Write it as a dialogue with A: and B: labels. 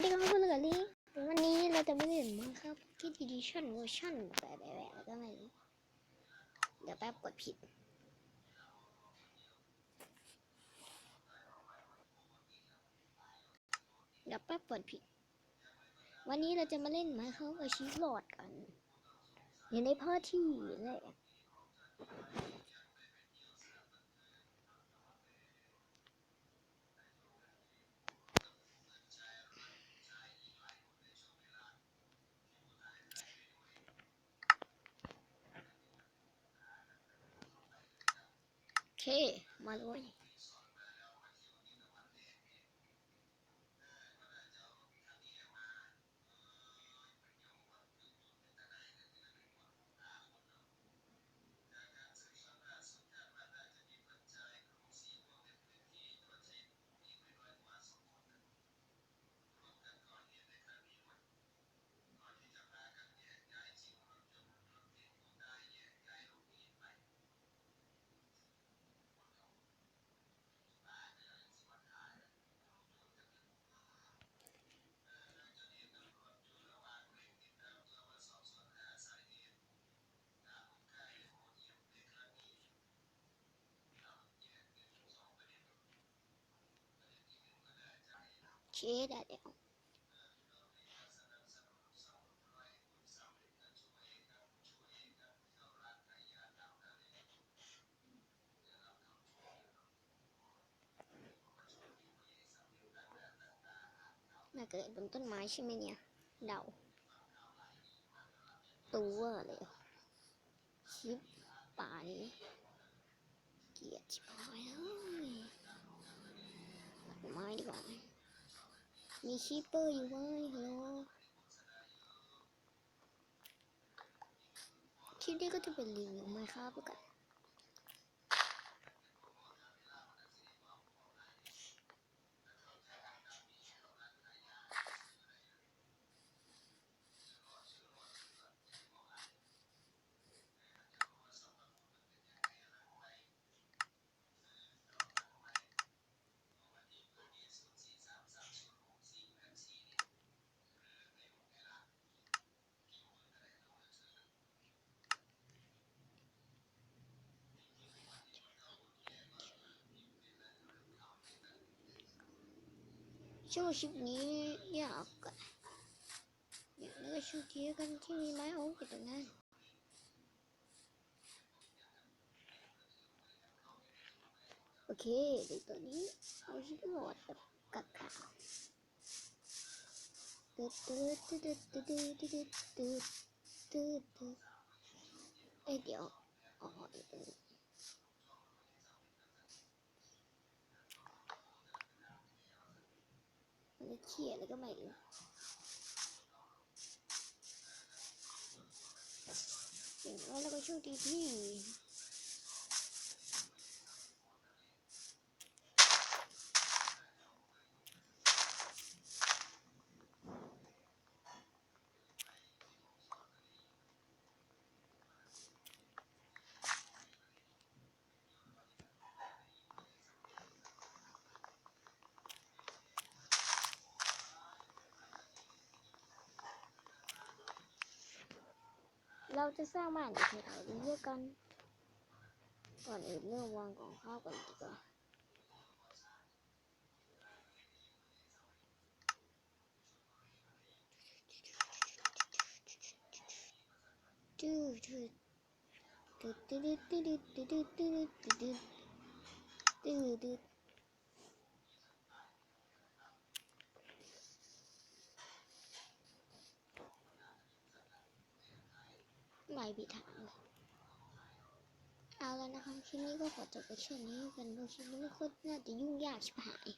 A: เด็กน้องเพื่อนกันนี่วันนี้เราจะม่เล่นมั้งครับคิดดีชั่นเวอร์ชั่นแบบแบบแล้วก็ไม่รู้เดี๋ยวแป๊บกดผิด เดี๋ยวแป๊บกดผิด วันนี้เราจะมาเล่นมาเขาอาชีพหลอดกันอยู่ในพาร์ที่แรก Okay, my lord. 学得了。là cái đống tốt máy xem mình nhỉ đậu tú ở liệu chip bài kìa chip bài ơi máy đi bạn มีชีเปอร์อยู่ว้ยฮัลโหลคลิปนี้ก็จะเป็นรีวิวไหมครับกัน ช่วงคลิปนี้อยากกันอยากเลือกชุดเทียกันที่มีไม้โอ๊กอยู่ตรงนั้นโอเคเดี๋ยวตัวนี้เอาชิ้นหลอดแบบกัดขาวตึ๊ดตึ๊ดตึ๊ดตึ๊ดตึ๊ดตึ๊ดตึ๊ดตึ๊ดตึ๊ดเอ้ยเดี๋ยวอ๋อเดี๋ยว มันจะเขี่ยแล้วก็ไม่รู้อย่างน้อยเราก็โชคดีที่ เราจะสร้างบ้านอยู่แถวๆนี้ด้วยกัน ก่อนอื่นเริ่มวางของข้าวก่อนดีกว่าดื้อดื้อดื้อดื้อดื้อดื้อดื้อดื้อดื้อดื้อดื้ ไปบิดทางเลยเอาแล้วนะคะคลิปนี้ก็ขอจบไปแค่นี้กันดูคลิปนี้ไม่ค่อยน่าจะยุ่งยากชิบหาย